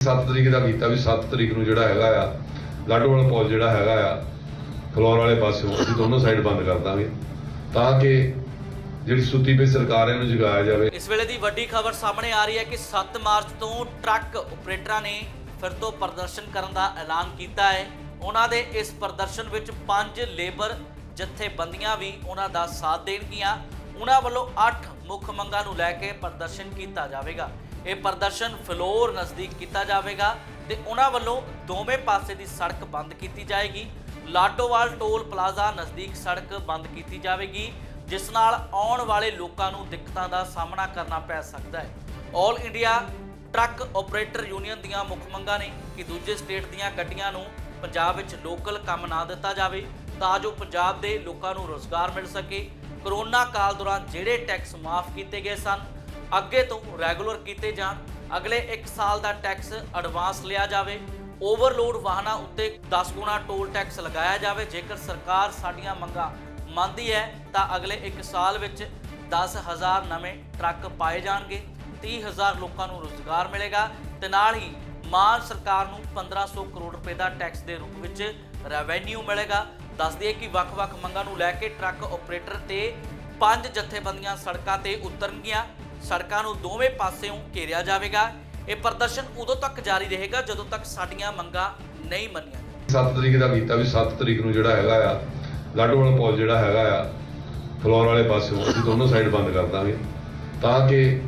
7 ਤਰੀਕ ਦਾ ਕੀਤਾ ਵੀ 7 ਤਰੀਕ ਨੂੰ ਜਿਹੜਾ ਹੈਗਾ ਆ, ਲਾਡੋਵਾਲ ਪੁਲ ਜਿਹੜਾ ਹੈਗਾ ਆ, ਫਲੋਰ ਵਾਲੇ ਪਾਸਿਓਂ ਅਸੀਂ ਦੋਨੋਂ ਸਾਈਡ ਬੰਦ ਕਰ ਦਾਂਗੇ। ਤਾਂ ਕਿ ਜਿਹੜੀ ਸੁੱਤੀ ਪਈ ਸਰਕਾਰ ਹੈ, ਇਹਨੂੰ ਜਗਾਇਆ ਜਾਵੇ। ਇਸ ਵੇਲੇ ਦੀ ਵੱਡੀ ਖਬਰ ਸਾਹਮਣੇ ਆ ਰਹੀ ਹੈ ਕਿ 7 ਮਾਰਚ ਤੋਂ ਟਰੱਕ ਆਪਰੇਟਰਾਂ ਨੇ ਫਿਰ ਤੋਂ ਪ੍ਰਦਰਸ਼ਨ ਕਰਨ ਦਾ ਐਲਾਨ ਕੀਤਾ ਹੈ। ਉਹਨਾਂ ਦੇ ਇਸ ਪ੍ਰਦਰਸ਼ਨ ਵਿੱਚ ਪੰਜ ਲੇਬਰ ਜਥੇਬੰਦੀਆਂ ਵੀ ਉਹਨਾਂ ਦਾ ਸਾਥ ਦੇਣਗੀਆਂ। ਉਹਨਾਂ ਵੱਲੋਂ 8 ਮੁੱਖ ਮੰਗਾਂ ਨੂੰ ਲੈ ਕੇ ਪ੍ਰਦਰਸ਼ਨ ਕੀਤਾ ਜਾਵੇਗਾ। ਇਹ ਪ੍ਰਦਰਸ਼ਨ ਫਲੋਰ ਨਜ਼ਦੀਕ ਕੀਤਾ ਜਾਵੇਗਾ ਤੇ ਉਹਨਾਂ ਵੱਲੋਂ ਦੋਵੇਂ ਪਾਸੇ ਦੀ ਸੜਕ ਬੰਦ ਕੀਤੀ ਜਾਏਗੀ। ਲਾਡੋਵਾਲ ਟੋਲ ਪਲਾਜ਼ਾ ਨਜ਼ਦੀਕ ਸੜਕ ਬੰਦ ਕੀਤੀ ਜਾਵੇਗੀ, ਜਿਸ ਨਾਲ ਆਉਣ ਵਾਲੇ ਲੋਕਾਂ ਨੂੰ ਦਿੱਕਤਾਂ ਦਾ ਸਾਹਮਣਾ ਕਰਨਾ ਪੈ ਸਕਦਾ ਹੈ। 올 ਇੰਡੀਆ ਟਰੱਕ ਆਪਰੇਟਰ ਯੂਨੀਅਨ ਦੀਆਂ ਮੁੱਖ ਮੰਗਾਂ ਨੇ ਕਿ ਦੂਜੇ ਸਟੇਟ ਦੀਆਂ ਗੱਡੀਆਂ ਨੂੰ ਪੰਜਾਬ ਵਿੱਚ ਲੋਕਲ ਕੰਮ ਨਾ ਦਿੱਤਾ ਜਾਵੇ, ਤਾਂ ਜੋ ਪੰਜਾਬ ਦੇ ਲੋਕਾਂ ਨੂੰ ਰੋਜ਼ਗਾਰ ਮਿਲ ਸਕੇ। ਕਰੋਨਾ ਕਾਲ ਦੌਰਾਨ ਜਿਹੜੇ ਟੈਕਸ ਮਾਫ ਕੀਤੇ ਗਏ ਸਨ ਅੱਗੇ ਤੋਂ ਰੈਗੂਲਰ ਕੀਤੇ ਜਾਣ। ਅਗਲੇ 1 ਸਾਲ ਦਾ ਟੈਕਸ ਐਡਵਾਂਸ ਲਿਆ ਜਾਵੇ। ਓਵਰਲੋਡ ਵਾਹਨਾਂ ਉੱਤੇ 10 ਗੁਣਾ ਟੋਲ ਟੈਕਸ ਲਗਾਇਆ ਜਾਵੇ। ਜੇਕਰ ਸਰਕਾਰ ਸਾਡੀਆਂ ਮੰਗਾਂ ਮੰਨਦੀ ਹੈ, ਤਾਂ ਅਗਲੇ 1 ਸਾਲ ਵਿੱਚ 10000 ਨਵੇਂ ਟਰੱਕ ਪਾਏ ਜਾਣਗੇ। 30000 ਲੋਕਾਂ ਨੂੰ ਰੋਜ਼ਗਾਰ ਮਿਲੇਗਾ ਤੇ ਨਾਲ ਹੀ ਮਾਨ ਸਰਕਾਰ ਨੂੰ 1500 ਕਰੋੜ ਰੁਪਏ ਦਾ ਟੈਕਸ ਦੇ ਰੂਪ ਵਿੱਚ ਰੈਵੈਨਿਊ ਮਿਲੇਗਾ। ਦੱਸ ਦਈਏ ਕਿ ਵੱਖ-ਵੱਖ ਮੰਗਾਂ ਨੂੰ ਲੈ ਕੇ ਟਰੱਕ ਆਪਰੇਟਰ ਤੇ ਪੰਜ ਜਥੇਬੰਦੀਆਂ ਸੜਕਾਂ ਤੇ ਉਤਰਨਗੀਆਂ। ਸੜਕਾਂ ਨੂੰ ਦੋਵੇਂ ਪਾਸਿਓਂ ਘੇਰਿਆ ਜਾਵੇਗਾ। ਇਹ ਪ੍ਰਦਰਸ਼ਨ ਉਦੋਂ ਤੱਕ ਜਾਰੀ ਰਹੇਗਾ ਜਦੋਂ ਤੱਕ ਸਾਡੀਆਂ ਮੰਗਾਂ ਨਹੀਂ ਮੰਨੀਆਂ 7 ਤਰੀਕ ਦਾ ਕੀਤਾ ਵੀ 7 ਤਰੀਕ ਨੂੰ ਜਿਹੜਾ ਹੈਗਾ ਆ ਲਾਡੋਵਾਲ ਪੁਲ ਜਿਹੜਾ ਹੈਗਾ ਆ, ਫਲੋਰ ਵਾਲੇ ਪਾਸਿਓਂ ਅਸੀਂ ਦੋਨੋਂ ਸਾਈਡ ਬੰਦ ਕਰ ਦਾਂਗੇ। ਤਾਂ ਕਿ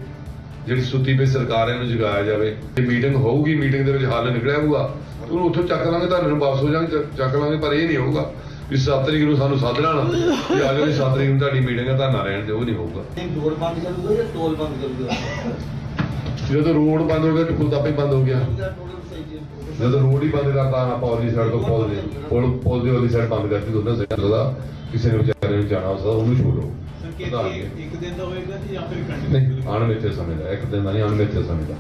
ਜਿਹੜੀ ਸੁੱਤੀ ਪਈ ਸਰਕਾਰ ਇਹਨੂੰ ਜਗਾਇਆ ਜਾਵੇ। ਜੇ ਮੀਟਿੰਗ ਹੋਊਗੀ, ਮੀਟਿੰਗ ਦੇ ਵਿੱਚ ਹੱਲ ਨਿਕਲਿਆ ਹੋਊਗਾ ਉਹਨੂੰ ਉੱਥੋਂ ਚੱਕ ਲਾਂਗੇ ਧਰਨੇ ਵਾਪਸ ਹੋ ਜਾਣਗੇ ਚੱਕ- ਚੱਕ ਲਾਂਗੇ, ਪਰ ਇਹ ਨਹੀਂ ਹੋਊਗਾ। ਵੀ 7 ਤਰੀਕ ਨੂੰ ਸਾਨੂੰ ਸੱਦ ਲੈਣਾ ਵੀ ਆ ਜਾਓ ਜੀ 7 ਤਰੀਕ ਨੂੰ ਤੁਹਾਡੀ ਮੀਟਿੰਗ ਹੈ ਧਰਨਾ ਰਹਿਣ ਤੇ ਉਹ ਨਹੀਂ ਹੋਊਗਾ। ਨਹੀਂ ਰੋਡ ਬੰਦ ਕਰੂਗਾ ਜਾਂ ਟੋਲ ਬੰਦ ਕਰੂਗਾ ਜਦੋਂ ਰੋਡ ਬੰਦ ਹੋ ਗਿਆ ਤੇ ਪੁਲ ਆਪੇ ਬੰਦ ਹੋ ਗਿਆ। ਜਦੋਂ ਰੋਡ ਹੀ ਬੰਦ ਕਰਤਾ ਆਪਾਂ ਉਹਦੀ ਸਾਈਡ ਤੋਂ ਪੁਲ ਦੇ ਪੁਲ ਪੁਲ ਦੀ ਉਹਦੀ ਸਾਈਡ ਬੰਦ ਕਰਤੀ ਦੋਨਾਂ ਸਾਈਡ ਦਾ ਕਿਸੇ ਨੇ ਵਿਚਾਰੇ ਨੂੰ ਜਾਣਾ ਹੁੰਦਾ ਉਹਨੂੰ ਛੋੜੋ। ਇੱਕ ਦਿਨ ਦਾ ਹੋਏਗਾ ਜੀ ਜਾਂ ਫਿਰ ਕੰਟੀਨਿਊ ਨਹੀਂ ਅਣਮਿੱਥੇ ਸਮੇਂ ਦਾ ਇੱਕ ਦਿਨ ਦਾ ਨਹੀਂ ਅਣਮਿੱਥੇ ਸਮੇਂ ਦਾ।